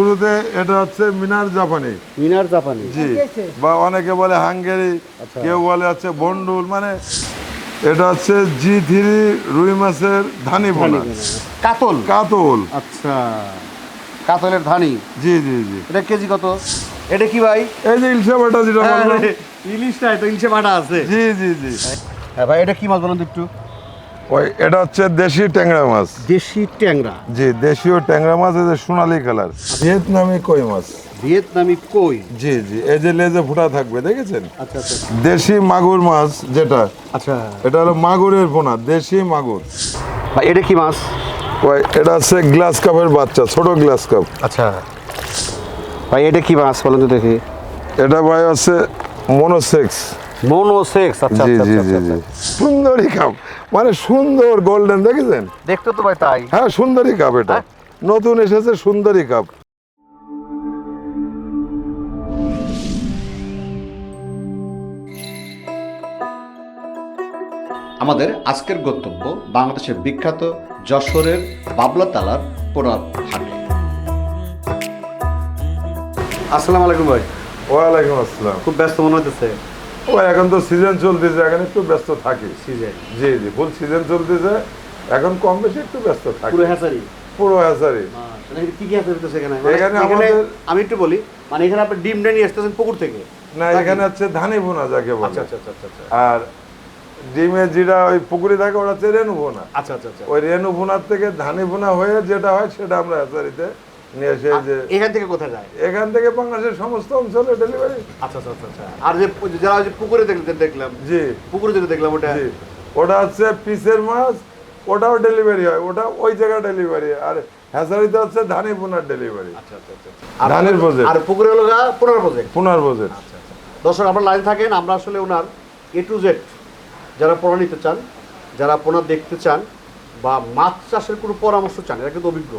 শুরুতে এটা হচ্ছে মিনার জাপানি। মিনার জাপানি। জি বা অনেকে বলে হাঙ্গেরি আচ্ছা। কেউ বলে হচ্ছে বন্ডুল মানে এটা হচ্ছে জি থ্রি রুই মাছের ধানি বোনা কাতল। কাতল। আচ্ছা কাতলের ধানি। জি জি জি। এটা কেজি কত? এটা কি ভাই? এই যে ইলশা বাটা যেটা ইলিশটা তো ইলিশে বাটা আছে। জি জি জি। হ্যাঁ ভাই এটা কি মাছ বলুন তো একটু? ওই এটা হচ্ছে দেশি ট্যাংরা মাছ। দেশি ট্যাংরা। জি দেশীয় ট্যাংরা মাছ এই যে সোনালি কালার। ভিয়েতনামি কই মাছ? ভিয়েতনামি কই? জি জি এই যে লেজে ফুটা থাকবে দেখেছেন? আচ্ছা আচ্ছা। দেশি মাগুর মাছ যেটা আচ্ছা। এটা হলো মাগুরের পোনা দেশি মাগুর। এটা কি মাছ? ওই এটা হচ্ছে গ্লাস কাপের বাচ্চা ছোট গ্লাস কাপ। আচ্ছা। ভাই এটা কি মাছ বলুন তো দেখি। এটা ভাই হচ্ছে মনোসেক্স। আচ্ছা জি আচ্ছা জি আচ্ছা, জি জি। সুন্দরী কাপ। মানে সুন্দর গোল্ডেন দেখেছেন? দেখতে তো ভাই তাই। হ্যাঁ সুন্দরী কাপ এটা। হ্যাঁ? নতুন এসেছে সুন্দরী কাপ। আমাদের আজকের গন্তব্য বাংলাদেশের বিখ্যাত যশোরের বাবলা তালার পোড়ার হাটে। আসসালামু আলাইকুম ভাই। ওয়ালাইকুম আসসালাম। খুব ব্যস্ত মনে হইতেছে। ও এখন তো সিজন চলতেছে এখন একটু ব্যস্ত থাকি। সিজন জি জি ফুল সিজন চলতেছে এখন কম বেশি একটু ব্যস্ত থাকি। পুরো হ্যাচারি পুরো হ্যাচারি এখানে কি কি আমাদের- আমি একটু বলি মানে এখানে আপনি ডিম নিয়ে আসতেছেন পুকুর থেকে? না এখানে হচ্ছে ধানি বোনা যাকে বলে। আচ্ছা আচ্ছা আচ্ছা আচ্ছা আর ডিমে যেটা ওই পুকুরে থাকে ওটা হচ্ছে রেণু বোনা। আচ্ছা আচ্ছা আচ্ছা। ওই রেণু বোনার থেকে ধানি বোনা হয়ে যেটা হয় সেটা আমরা হ্যাচারিতে নিয়ে এসে যে এখান থেকে কোথায় যায়? এখান থেকে বাংলাদেশের সমস্ত অঞ্চলে ডেলিভারি আচ্ছা আচ্ছা আচ্ছা, আচ্ছা। আর যে যারা যে পুকুরে দেখলেন দেখলাম জি। পুকুরে যেটা দেখলাম ওটা ওটা হচ্ছে পিসের মাছ ওটাও ডেলিভারি হয়। ওটা ওই জায়গায় ডেলিভারি আর হ্যাচারিতে হচ্ছে ধানি ডেলিভারি আচ্ছা আচ্ছা আচ্ছা আর ধানের। আর পুকুরে হলো গা পনেরো প্রজেক্ট পুনার বোঝের আচ্ছা আচ্ছা দর্শক আপনার লাইন থাকেন। আমরা আসলে ওনার এ টু জেড যারা পোনা নিতে চান যারা পোনা দেখতে চান বা মাছ চাষের কোনো পরামর্শ চান এরা কিন্তু অভিজ্ঞ।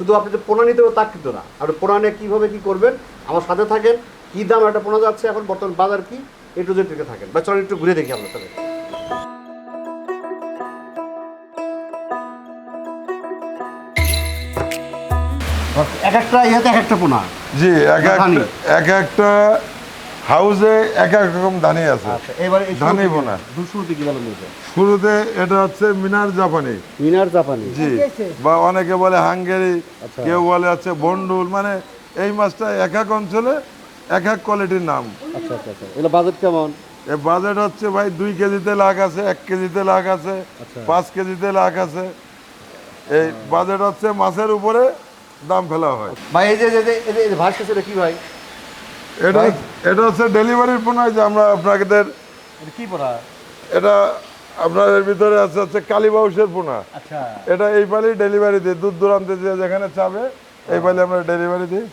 শুধু আপনি যে পোনা নিতে হবে তা কিন্তু না। আপনি পোনা নিয়ে কীভাবে কী করবেন? আমার সাথে থাকেন। কী দাম একটা পোনা যাচ্ছে এখন? বর্তমান বাজার কি? একটু টু টিকে থেকে থাকেন। বা চলেন একটু ঘুরে দেখি আমরা তাহলে এক একটা ইয়েতে এক একটা পোনা। জি এক একটা এক একটা হাউসে এক এক রকম ধানি আছে। আচ্ছা এবারে এই ধানি বোনা। শুরুতে কি বলেন বলতে শুরুতে এটা হচ্ছে মিনার জাপানি। মিনার জাপানি। জি। বা অনেকে বলে হাঙ্গেরি আচ্ছা। কেউ বলে হচ্ছে বন্ডুল মানে এই মাছটা এক এক অঞ্চলে এক এক কোয়ালিটির নাম। আচ্ছা আচ্ছা আচ্ছা। এগুলো বাজেট কেমন? এর বাজেট হচ্ছে ভাই দুই কেজিতে লাখ আছে এক কেজিতে লাখ আছে আচ্ছা। পাঁচ কেজিতে লাখ আছে। এই বাজেট হচ্ছে মাছের উপরে দাম ফেলা হয়। ভাই এই যে ভাস কি ভাই? এটা এটা হচ্ছে ডেলিভারির পণ্য যে আমরা আপনাদের এটা কি পড়া? এটা আপনার এর ভিতরে আছে হচ্ছে কালীবাউসের পোনা। আচ্ছা। এটা এই পালি ডেলিভারি দিই দূর দূরান্তে যে যেখানে চাবে এই পালি আমরা ডেলিভারি দিই।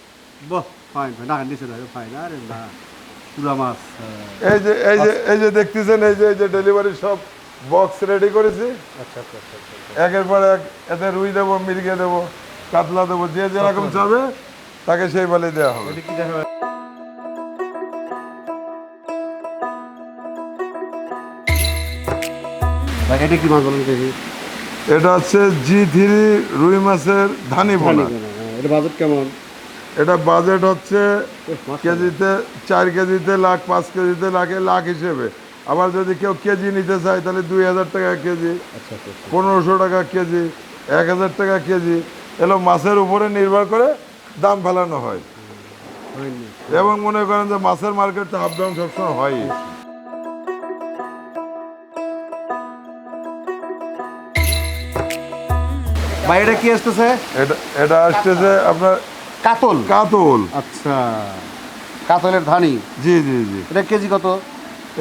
এই যে এই যে এই যে দেখতেছেন এই যে এই যে ডেলিভারি সব বক্স রেডি করেছি। আচ্ছা আচ্ছা আচ্ছা আচ্ছা একের পর এক এতে রুই দেবো মির্গে দেবো কাতলা দেবো যে যেরকম চাবে তাকে সেই পালি দেওয়া হবে। ভাই এটা কি মাছ বলেন দেখি। এটা হচ্ছে জি থ্রি রুই মাছের ধানি বোনা এটা বাজেট কেমন? এটা বাজেট হচ্ছে কেজিতে চার কেজিতে লাখ পাঁচ কেজিতে লাখে লাখ হিসেবে। আবার যদি কেউ কেজি নিতে চায় তাহলে দুই হাজার টাকা কেজি আচ্ছা আচ্ছা আচ্ছা। পনেরোশো টাকা কেজি এক হাজার টাকা কেজি এলো মাছের উপরে নির্ভর করে দাম ফেলানো হয়। এবং মনে করেন যে মাছের মার্কেট তো হাফ ডাউন সবসময় হয় ভাই এটা কি আসতেছে? এটা এটা আসতেছে আপনার কাতল। কাতল। আচ্ছা। কাতলের ধানি। জি জি জি। এটা কেজি কত?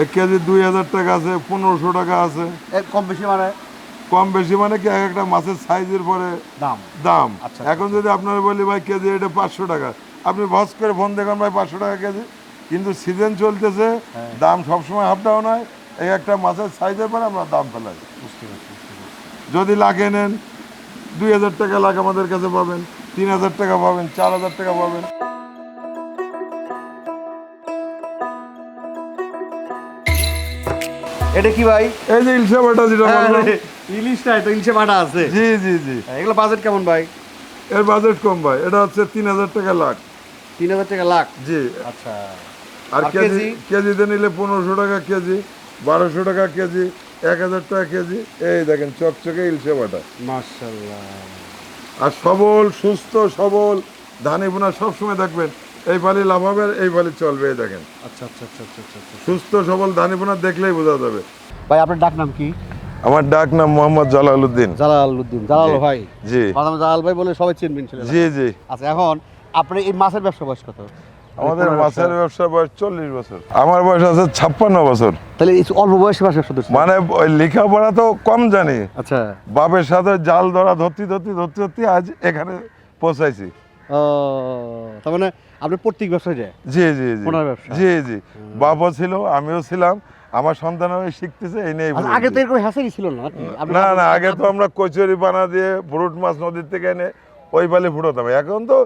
এক কেজি দুই হাজার টাকা আছে পনেরোশো টাকা আছে। কম বেশি মানে? কম বেশি মানে কি এক একটা মাছের সাইজের পরে দাম। দাম। আচ্ছা, এখন যদি আপনার বলি ভাই কেজি এটা পাঁচশো টাকা। আপনি ভস করে ফোন দেখুন ভাই পাঁচশো টাকা কেজি। কিন্তু সিজন চলতেছে হ্যাঁ। দাম সবসময় আপ ডাউন হয়। এই একটা মাছের সাইজের পরে আমরা দাম ফেলাই। যদি লাগে নেন দুই হাজার টাকা লাখ আমাদের কাছে পাবেন তিন হাজার টাকা পাবেন চার হাজার টাকা পাবেন। এটা কি ভাই? এই যে ইলশা বাটা যেটা বললাম। ইলিশটাই তো ইলিশে বাটা আছে। জি জি জি। এগুলো বাজেট কেমন ভাই? এর বাজেট কম ভাই এটা হচ্ছে তিন হাজার টাকা লাখ। তিন হাজার টাকা লাখ? জি। আচ্ছা। আর কেজি? কেজিতে নিলে পনেরোশো টাকা কেজি বারোশো টাকা কেজি এক হাজার টাকা কেজি। এই দেখেন চকচকে ইলশে বাটা। মার্শাল্লাহ আর সবল সুস্থ সবল ধানি বোনা সবসময় দেখবেন এই বালি লাভ হবে এই বালি চলবে দেখেন। আচ্ছা আচ্ছা আচ্ছা আচ্ছা আচ্ছা আচ্ছা। সুস্থ সবল ধানি বোনা দেখলেই বোঝা যাবে। ভাই আপনার ডাক নাম কি? আমার ডাক নাম মোহাম্মদ জালালউদ্দিন জালাল উদ্দিন। জালাল। ভাই। জি। জালাল ভাই বলে সবাই চিনবেন জি জি। আচ্ছা এখন আপনি এই মাছের ব্যবসা বয়স কত? আমাদের মাছের। ব্যবসা বয়স চল্লিশ বছর। আমার বয়স আছে ছাপ্পান্ন বছর। তাহলে অল্প বয়সে ব্যবসা? মানে ওই লেখাপড়া তো কম জানি। আচ্ছা। বাপের সাথে জাল ধরা ধরতে ধরতে ধরতে ধরতে আজ এখানে পৌঁছাইছি। ও তার মানে আপনি প্রত্যেক ব্যবসায় যায়? জি জি জি। জি জি। বাবাও ছিল আমিও ছিলাম। আমার সন্তানও শিখতেছে এই নিয়ে আচ্ছা, আগে তো এরকম হ্যাসারি ছিল না? না না আগে তো আমরা কচুরি বানা দিয়ে ভুরুট মাছ নদীর থেকে এনে ওই বালি ফুটাতাম। এখন তো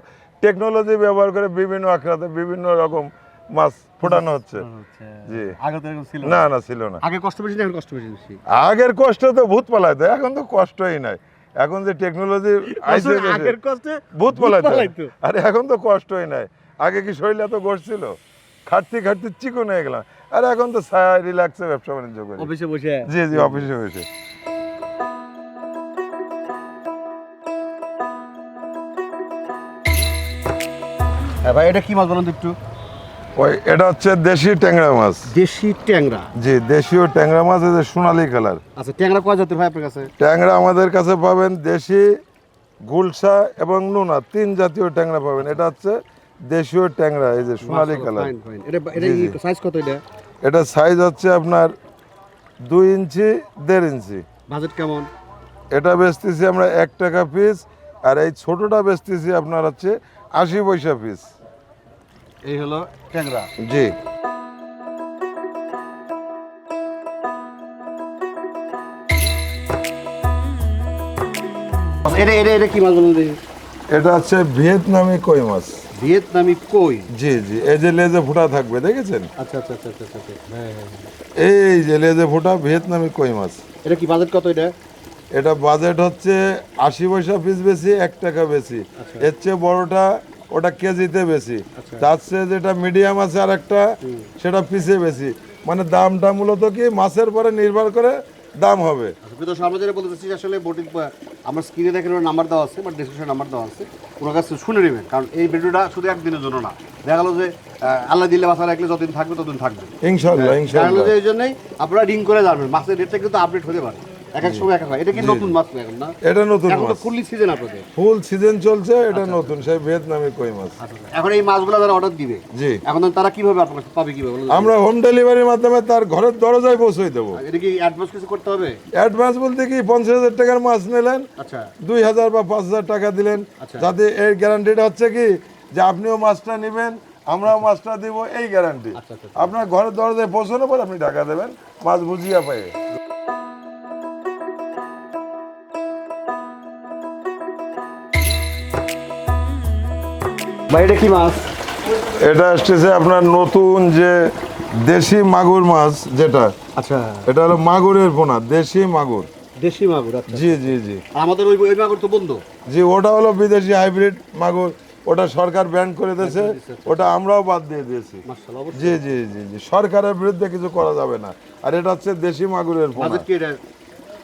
টেকনোলজি ব্যবহার করে বিভিন্ন আখড়াতে বিভিন্ন রকম মাছ ফোটানো হচ্ছে। জি। আগে তো এরকম ছিল না। না ছিল না। আগে কষ্ট বেশি এখন কষ্ট বেশি আগের কষ্ট তো ভূত পালাইতো এখন তো কষ্টই নাই। এখন যে টেকনোলজি আইসে আগের কষ্টে ভূত পালাইতো। আরে এখন তো কষ্টই নাই। আগে কি শরীরে তো গোস ছিল? খাটতে খাটতে চিকন হয়ে গেলাম। আর এখন তো ছায়া রিল্যাক্সে ব্যবসা বাণিজ্য করি। অফিসে বসে? জি জি অফিসে বসে। হ্যাঁ ভাই এটা কি মাছ বলুন তো একটু? ওই এটা হচ্ছে দেশি ট্যাংরা মাছ। দেশি ট্যাংরা? জি দেশীয় ট্যাংরা মাছ এই যে সোনালী কালার। আচ্ছা ট্যাংরা কয় জাতের ভাই আপনার কাছে? ট্যাংরা আমাদের কাছে পাবেন দেশি গুলশা এবং নুনা তিন জাতীয় ট্যাংরা পাবেন। এটা হচ্ছে দেশীয় ট্যাংরা এই যে সোনালী কালার। সাইজ কত এটা? এটা সাইজ হচ্ছে আপনার দুই ইঞ্চি দেড় ইঞ্চি। বাজেট কেমন? এটা বেচতেছি আমরা এক টাকা পিস আর এই ছোটটা বেচতেছি আপনার হচ্ছে আশি পয়সা পিস এই হলো ট্যাংরা জি। এটা এটা এটা কি মাছ বলুন দেখি? এটা হচ্ছে ভিয়েতনামি কই মাছ। ভিয়েতনামি কই? জি জি এই যে লেজে ফোঁটা থাকবে দেখেছেন? আচ্ছা আচ্ছা আচ্ছা আচ্ছা আচ্ছা হ্যাঁ হ্যাঁ হ্যাঁ। এই যে লেজে ফোঁটা ভিয়েতনামি কই মাছ। এটা কি বাজেট কত এটা? এটা বাজেট হচ্ছে আশি পয়সা পিস বেশি এক টাকা বেশি। আচ্ছা। এর চেয়ে বড়টা ওটা কেজিতে বেশি। আচ্ছা। তার চেয়ে যেটা মিডিয়াম আছে আর একটা সেটা পিসে বেশি। মানে দামটা মূলত কি মাছের পরে নির্ভর করে দাম হবে। আচ্ছা আমরা যেটা বলতে চাচ্ছি আসলে বোটিং আমার স্ক্রিনে দেখেন নাম্বার দেওয়া আছে বা ডিসক্রিপশনে নাম্বার দেওয়া আছে। ওনার কাছে শুনে নেবেন কারণ এই ভিডিওটা শুধু একদিনের জন্য না। দেখা গেলো যে আল্লাহ দিলে বাসা রাখলে যতদিন থাকবে ততদিন থাকবে। ইনশাল্লাহ কারণ ইনশাল্লাহ। এই জন্যই আপনারা রিং করে জানবেন মাছের রেটটা কিন্তু আপডেট হতে পারে। এক এক সময় এক এক হয়। এটা কি নতুন মাছ এখন না? এটা নতুন মাছ। ফুললি সিজন আপনাদের। ফুল সিজন চলছে এটা নতুন সেই ভিয়েতনামি কই মাছ। এখন এই মাছগুলো যারা অর্ডার দিবে জি। এখন তারা কীভাবে আপনার পাবে কীভাবে? আমরা হোম ডেলিভারির মাধ্যমে তার ঘরের দরজায় পৌঁছে দেবো। এটা কি অ্যাডভান্স কিছু করতে হবে? অ্যাডভান্স বলতে কি পঞ্চাশ হাজার টাকার মাছ নিলেন আচ্ছা। দুই হাজার বা পাঁচ হাজার টাকা দিলেন আচ্ছা। যাতে এর গ্যারান্টিটা হচ্ছে কি যে আপনিও মাছটা নেবেন আমরাও মাছটা দিব এই গ্যারান্টি আচ্ছা, আচ্ছা, আপনার ঘরের দরজায় পৌঁছানোর পর আপনি টাকা দেবেন মাছ বুঝিয়া পাই ভাই এটা কি মাছ? এটা আসতেছে আপনার নতুন যে দেশি মাগুর মাছ যেটা আচ্ছা। এটা হলো মাগুরের পোনা দেশি মাগুর। দেশি মাগুর আচ্ছা। জি জি জি। আমাদের ওই ওই মাগুর তো বন্ধ। জি ওটা হলো বিদেশি হাইব্রিড মাগুর ওটা সরকার ব্যান করে দিয়েছে ওটা আমরাও বাদ দিয়ে দিয়েছি। জি জি জি জি। সরকারের বিরুদ্ধে কিছু করা যাবে না। আর এটা হচ্ছে দেশি মাগুরের পোনা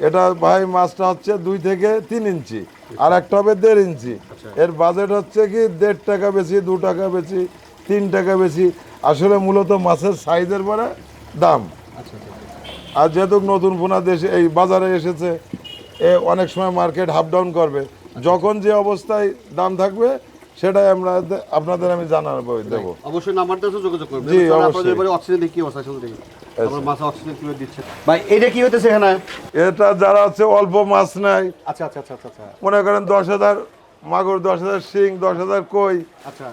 এটা ভাই মাছটা হচ্ছে দুই থেকে তিন ইঞ্চি আর একটা হবে দেড় ইঞ্চি। এর বাজেট হচ্ছে কি দেড় টাকা বেশি দু টাকা বেশি তিন টাকা বেশি। আসলে মূলত মাছের সাইজের পরে দাম। আচ্ছা আচ্ছা আর যেহেতু নতুন পোনা দেশে এই বাজারে এসেছে এ অনেক সময় মার্কেট হাফ ডাউন করবে। যখন যে অবস্থায় দাম থাকবে সেটাই আমরা আপনাদের আমি জানাব দেবো। অবশ্যই নাম্বারটা আছে যোগাযোগ করবেন। জি, অবশ্যই। বাড়ি অক্সিজেন দেখি অবস্থা শুধু দেখি। আমার মাছে অক্সিজেন কীভাবে দিচ্ছে। ভাই এটা কি হইতেছে এখানে? এটা যারা হচ্ছে অল্প মাছ নেয় আচ্ছা আচ্ছা আচ্ছা আচ্ছা আচ্ছা। মনে করেন দশ হাজার মাগুর দশ হাজার শিং দশ হাজার কই। আচ্ছা।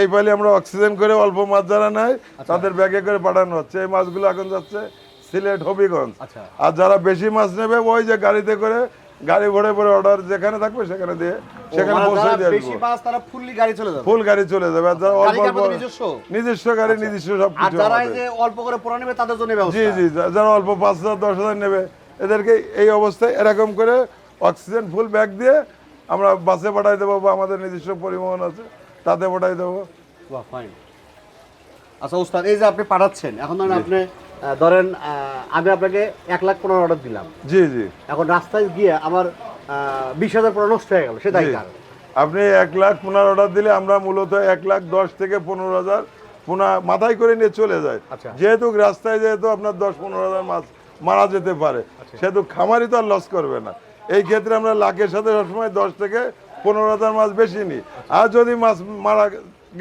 এই পালি আমরা অক্সিজেন করে অল্প মাছ যারা নেয় তাদের ব্যাগে করে পাঠানো হচ্ছে। এই মাছগুলো এখন যাচ্ছে সিলেট হবিগঞ্জ। আচ্ছা। আর যারা বেশি মাছ নেবে ওই যে গাড়িতে করে গাড়ি ভরে ভরে অর্ডার যেখানে থাকবে সেখানে দিয়ে সেখানে মানে পৌঁছে যারা দিয়ে বেশি আসব। তারা ফুললি গাড়ি চলে যাবে। ফুল গাড়ি চলে যাবে। আর যারা অল্প অল্প নিজস্ব? গাড়ি নিজস্ব সব আর কিছু যারা এই যে অল্প করে পোড়া নেবে তাদের জন্য ব্যবস্থা। জি জি যারা অল্প পাঁচ হাজার দশ হাজার নেবে এদেরকে এই অবস্থায় এরকম করে অক্সিজেন ফুল ব্যাগ দিয়ে আমরা বাসে পাঠাই দেবো বা আমাদের নিজস্ব পরিবহন আছে তাতে পাঠাই দেবো। বাহ ফাইন আচ্ছা ওস্তাদ এই যে আপনি পাঠাচ্ছেন এখন ধরেন আপনি ধরেন আমি আপনাকে এক লাখ পনেরো অর্ডার দিলাম। জি জি। এখন রাস্তায় গিয়ে আমার বিশ হাজার পনেরো নষ্ট হয়ে গেল সেটাই জি। কার আপনি এক লাখ পনেরো অর্ডার দিলে আমরা মূলত এক লাখ দশ থেকে পনেরো হাজার পুনা মাথায় করে নিয়ে চলে যায়। আচ্ছা। যেহেতু রাস্তায় যেহেতু আপনার দশ পনেরো হাজার মাছ মারা যেতে পারে আচ্ছা। সেহেতু খামারি তো আর লস করবে না। এই ক্ষেত্রে আমরা লাখের সাথে সবসময় দশ থেকে পনেরো হাজার মাছ বেশি নিই। আর যদি মাছ মারা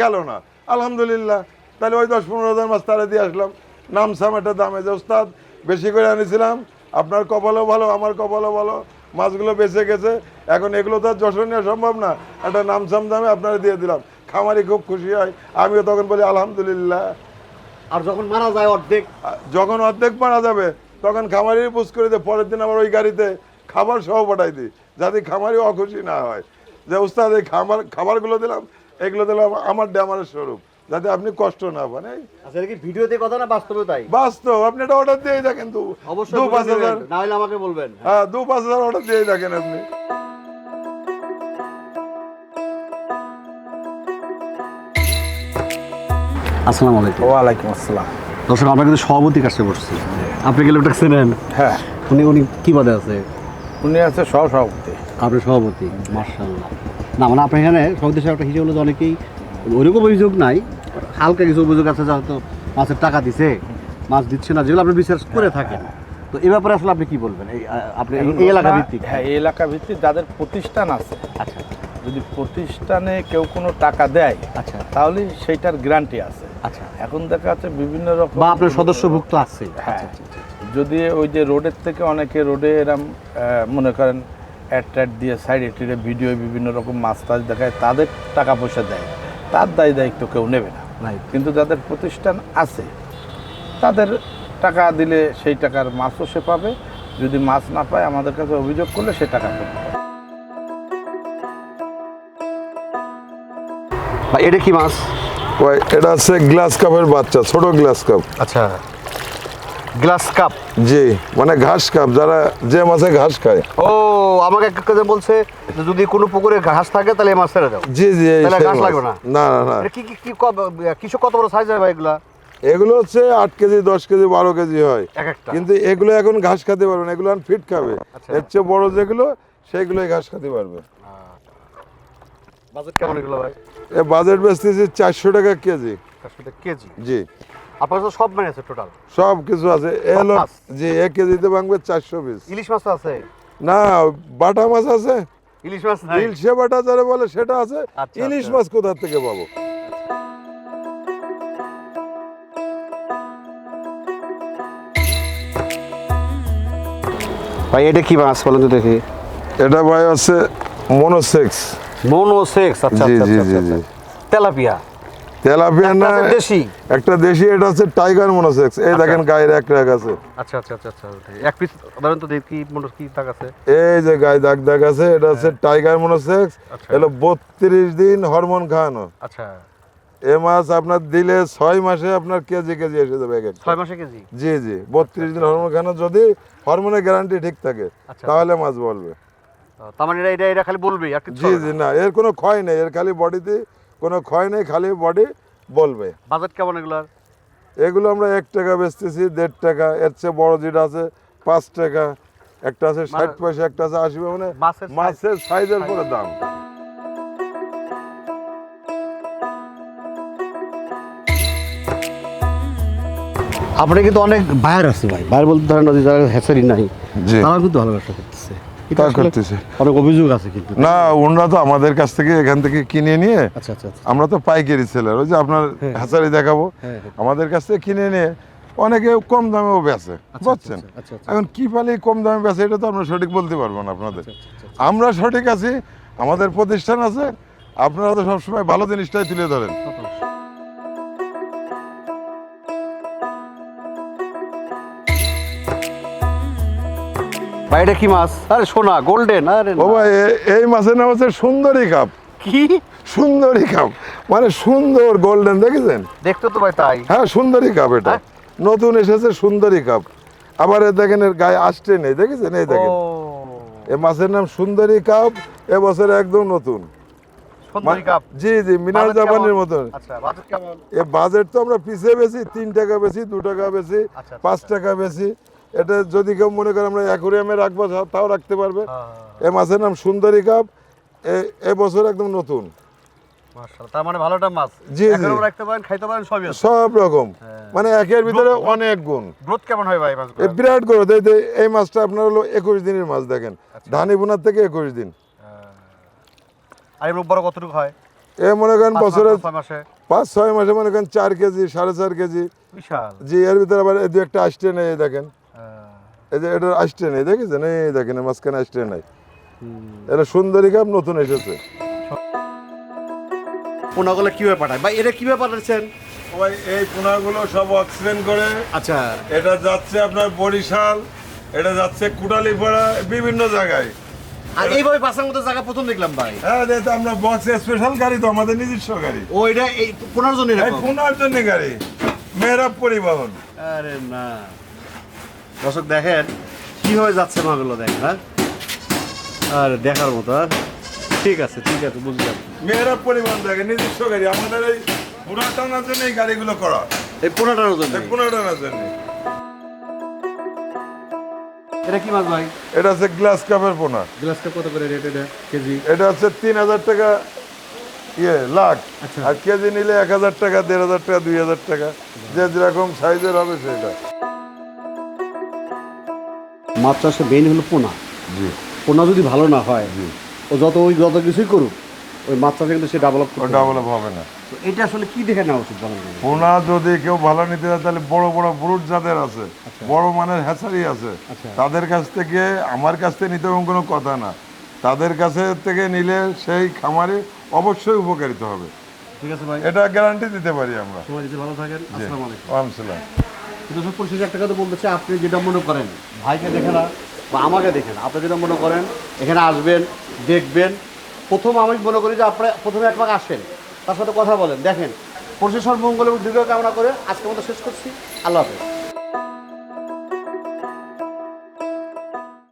গেল না আলহামদুলিল্লাহ তাহলে ওই দশ পনেরো হাজার মাছ তারা দিয়ে আসলাম। নামসাম একটা দামে যে ওস্তাদ বেশি করে আনিছিলাম। আপনার কপালও ভালো আমার কপালও ভালো মাছগুলো বেঁচে গেছে। এখন এগুলো তো আর যশোর নেওয়া সম্ভব না। একটা নামসাম দামে আপনারা দিয়ে দিলাম। খামারি খুব খুশি হয়। আমিও তখন বলি আলহামদুলিল্লাহ। আর যখন মারা যায় অর্ধেক? যখন অর্ধেক মারা যাবে তখন খামারি পুষ করে দিয়ে পরের দিন আবার ওই গাড়িতে খাবার সহ পাঠাই দিই যাতে খামারি অখুশি না হয়। যে উস্তাদ এই খাবার খাবারগুলো দিলাম এগুলো দিলাম আমার ড্যামারের স্বরূপ। যাতে আপনি কষ্ট না পান এই। আচ্ছা কি ভিডিওতে কথা না বাস্তবে তাই? বাস্তব আপনি এটা অর্ডার দিয়ে দেখেন তো। অবশ্যই দু পাঁচ হাজার। না হলে আমাকে বলবেন। হ্যাঁ দু পাঁচ হাজার অর্ডার দিয়ে দেখেন আপনি। আসসালামু আলাইকুম। ওয়ালাইকুম আসসালাম। দর্শক আমরা কিন্তু সভাপতি কাছে বসছি। আপনি গেলে ওটা চেনেন? হ্যাঁ। উনি উনি কি পদে আছে? উনি আছে সহ সভাপতি আপনি সভাপতি মার্শাল্লাহ না মানে আপনার এখানে সভাপতি সাহেব একটা হিসেবে হলো অনেকেই ওইরকম অভিযোগ নাই। হালকা কিছু অভিযোগ আছে যা হয়তো মাছের টাকা দিছে মাছ দিচ্ছে না যেগুলো আপনি বিচার করে থাকেন। তো এই ব্যাপারে আসলে আপনি কি বলবেন? এই আপনি এই- এই এলাকা ভিত্তিক? হ্যাঁ এই এলাকা ভিত্তিক যাদের প্রতিষ্ঠান আছে আচ্ছা। যদি প্রতিষ্ঠানে কেউ কোনো টাকা দেয় আচ্ছা। তাহলে সেইটার গ্যারান্টি আছে। আচ্ছা। এখন দেখা যাচ্ছে বিভিন্ন রকম বা আপনার সদস্যভুক্ত আছে। হ্যাঁ। আচ্ছা, আচ্ছা, আচ্ছা। যদি ওই যে রোডের থেকে অনেকে রোডে এরম মনে করেন অ্যাড ট্যাড দিয়ে সাইডে টিডে ভিডিও বিভিন্ন রকম মাছ টাছ দেখায় তাদের টাকা পয়সা দেয়। তার দায় দায়িত্ব কেউ নেবে না. কিন্তু যাদের প্রতিষ্ঠান আছে তাদের টাকা দিলে সেই টাকার মাছও সে পাবে। যদি মাছ না পায় আমাদের কাছে অভিযোগ করলে সে টাকা পাবে। এটা কি মাছ? এটা হচ্ছে গ্লাস কাপের বাচ্চা ছোট গ্লাস কাপ। আচ্ছা। Glass cup. জি মানে ঘাস কাপ যারা যে মাছে ঘাস খায়। ও আমাকে এক কাজে বলছে যদি কোনো পুকুরে ঘাস থাকে তাহলে এই মাছ ছেড়ে দাও। জি জি তাহলে ঘাস লাগবে না? না না না। কি কি কিছু কত বড় সাইজ হয় ভাই এগুলা? এগুলো হচ্ছে আট কেজি দশ কেজি বারো কেজি হয়। কিন্তু এগুলো এখন ঘাস খেতে পারবে না এগুলো এখন ফিট খাবে। আচ্ছা। এর চেয়ে বড় যেগুলো সেগুলোই ঘাস খেতে পারবে। বাজেট কেমন এগুলো ভাই? এ বাজেট বেচতেছি চারশো টাকা কেজি। চারশো টাকা কেজি। জি। আপনার তো সব মানে আছে টোটাল সব কিছু আছে। এ হলো মাছ? জি এক কেজিতে ভাঙবে চারশো পিস। ইলিশ মাছ আছে? না বাটা মাছ আছে। ইলিশ মাছ নাই? ইলশে বাটা যারা বলে সেটা আছে। আচ্ছা, ইলিশ আচ্ছা। মাছ কোথা থেকে পাবো? ভাই এটা কি মাছ বলেন তো দেখি? এটা ভাই হচ্ছে মনোসেক্স। মোনো সেক্স আচ্ছা আচ্ছা আচ্ছা, আচ্ছা। তেলাপিয়া? তেলাপিয়া না দেশি। একটা দেশি এটা হচ্ছে টাইগার মনোসেক্স। এই দেখেন গায়ের এক আছে। আচ্ছা আচ্ছা আচ্ছা আচ্ছা এক পিস ধরেন তো দেখি মোটর কি থাক আছে? এই যে গায়ে দাগ দাগ আছে এটা হচ্ছে টাইগার মনোসেক্স। আচ্ছা। এলো বত্রিশ দিন হরমোন খাওয়ানো। আচ্ছা। এ মাছ আপনার দিলে ছয় মাসে আপনার কেজি কেজি এসে যাবে এক ছয় মাসে কেজি? জি জি। বত্রিশ দিন হরমোন খাওয়ানো যদি হরমোনের গ্যারান্টি ঠিক থাকে আচ্ছা। তাহলে মাছ বলবে। তার মানে এটা এটা খালি বলবি জি জি না। এর কোনো ক্ষয় নেই এর খালি বডিতে কোনো ক্ষয় নেই খালি বডি বলবে। বাজেট কেমন এগুলার? এগুলো আমরা এক টাকা বেচতেছি দেড় টাকা। এর চেয়ে বড় যেটা আছে পাঁচ টাকা। একটা আছে ষাট পয়সা একটা আছে আশি মানে মাছের সাইজের পরে দাম। আপনি কিন্তু অনেক বাইর আছে ভাই। বাইর বলতে ধরেন নদী যারা হ্যাচারি নাই। জি। তারাও কিন্তু ভালো ব্যবসা করতেছে। তা করতেছে। অনেক অভিযোগ আছে কিন্তু। না ওনারা তো আমাদের কাছ থেকে এখান থেকে কিনে নিয়ে আচ্ছা আচ্ছা আচ্ছা। আমরা তো পাইকারি সেলার ওই যে আপনার হ্যাচারি দেখাবো। হ্যাঁ, হ্যাঁ। আমাদের কাছ থেকে কিনে নিয়ে অনেকে কম দামেও বেচে বুঝছেন। এখন কি পালে কম দামে বেচে এটা তো আমরা সঠিক বলতে পারব না আপনাদের। আমরা সঠিক আছি আমাদের প্রতিষ্ঠান আছে আপনারা তো সবসময় ভালো জিনিসটাই তুলে ধরেন। ভাই এটা কি মাছ? আরে সোনা গোল্ডেন আরে ও ভাই এই মাছের নাম হচ্ছে সুন্দরী কাপ। কি? সুন্দরী কাপ। মানে সুন্দর গোল্ডেন দেখেছেন? দেখতে তো ভাই তাই। হ্যাঁ সুন্দরী কাপ এটা। হ্যাঁ? নতুন এসেছে সুন্দরী কাপ। আবার এ দেখেন এর গায়ে আসতে নেই দেখেছেন? এই দেখেন। এ মাছের নাম সুন্দরী কাপ এবছর একদম নতুন। কাপ। জি জি মিনার জাপানের? মতন। আচ্ছা এ বাজেট তো আমরা পিছিয়ে বেশি তিন টাকা বেশি দু টাকা বেশি আচ্ছা, পাঁচ টাকা বেশি। এটা যদি কেউ মনে করে আমরা অ্যাকোরিয়ামে রাখব তাও রাখতে পারবে। হ্যাঁ, এ মাছের নাম সুন্দরী কাপ। এ- বছর একদম নতুন। তার মানে ভালোটা মাছ। জি, জি। রাখতে পারেন খাইতে পারেন সবই সব রকম। হ্যাঁ। মানে একের ভিতরে অনেক গুণ। গ্রোথ কেমন হয় ভাই বিরাট দেয় এই মাছটা আপনার হলো একুশ দিনের মাছ দেখেন। আচ্ছা। ধানি বোনার থেকে একুশ দিন। আর এর বড় কতটুকু হয়? এ মনে করেন বছরে পাঁচ ছয় মাসে মনে করেন চার কেজি সাড়ে চার কেজি। জি এর ভিতরে আবার এই দু একটা আসতে নেই দেখেন। হ্যাঁ। এই যে এটা আসতে নেই দেখেছেন? এই দেখেন মাঝখানে আসতে নেই। এটা সুন্দরী কাপ নতুন এসেছে। পোনাগুলো কীভাবে পাঠায়? ভাই এটা কীভাবে পাঠাচ্ছেন? এই পোনাগুলো সব অক্সিজেন করে। আচ্ছা। এটা যাচ্ছে আপনার বরিশাল এটা যাচ্ছে কুটালিপাড়া বিভিন্ন জায়গায়। আর এইভাবে পাঁচের মতো জায়গা প্রথম দেখলাম ভাই। হ্যাঁ যেহেতু আমরা বক্স স্পেশাল গাড়ি তো আমাদের নিজস্ব গাড়ি। ও এটা এই পোনার জন্য এই এরকম? পোনার জন্য গাড়ি। মেহরাব পরিবহন। আরে না। দর্শক দেখেন কীভাবে যাচ্ছে মাগুলো দেখেন হ্যাঁ? আরে দেখার মতো হ্যাঁ? ঠিক আছে ঠিক আছে বুঝলাম। মেহরাব পরিবহন দেখেন নিজস্ব গাড়ি আমাদের এই পুরা টানার জন্য এই গাড়িগুলো করা। এই পোনাটার জন্য এই পুরা টানার জন্য এটা কি মাছ ভাই? এটা হচ্ছে গ্লাস কাপের পোনা। গ্লাসটা কত করে রেট এটা কেজি? এটা হচ্ছে তিন হাজার টাকা ইয়ে লাখ। আচ্ছা। আর কেজি নিলে এক হাজার টাকা দেড় হাজার টাকা দুই হাজার টাকা। যে যেরকম সাইজের হবে সেটা। মাছ চাষে মেইন হলো পোনা। জি। পোনা যদি ভালো না হয় ও যত ওই যত কিছুই করুক ওই মাছ চাষে কিন্তু সে ডেভেলপ ডেভেলপ হবে না। এটা আসলে কি দেখে নেওয়া উচিত বলেন পোনা যদি কেউ ভালো নিতে চায় তাহলে বড় বড় ব্রুট যাদের আছে বড় মানের হ্যাচারি আছে আচ্ছা। তাদের কাছ থেকে আমার কাছ থেকে নিতে কোনো কথা না। তাদের কাছে থেকে নিলে সেই খামারে অবশ্যই উপকারিত হবে। ঠিক আছে ভাই। এটা গ্যারান্টি দিতে পারি আমরা। ভালো থাকেন। আসসালামু আলাইকুম। সব পরিশেষে একটা কথা বলতে চাই আপনি যেটা মনে করেন। ভাইকে দেখে না, বা আমাকে দেখেন আপনি যেটা মনে করেন, এখানে আসবেন, দেখবেন। প্রথম আমি মনে করি যে আপনারা প্রথমে একবার আসেন, তার সাথে কথা বলেন। দেখেন, পরিশেষ মঙ্গল এবং দীর্ঘ কামনা করে আজকে মতো শেষ করছি। আল্লাহ হাফেজ।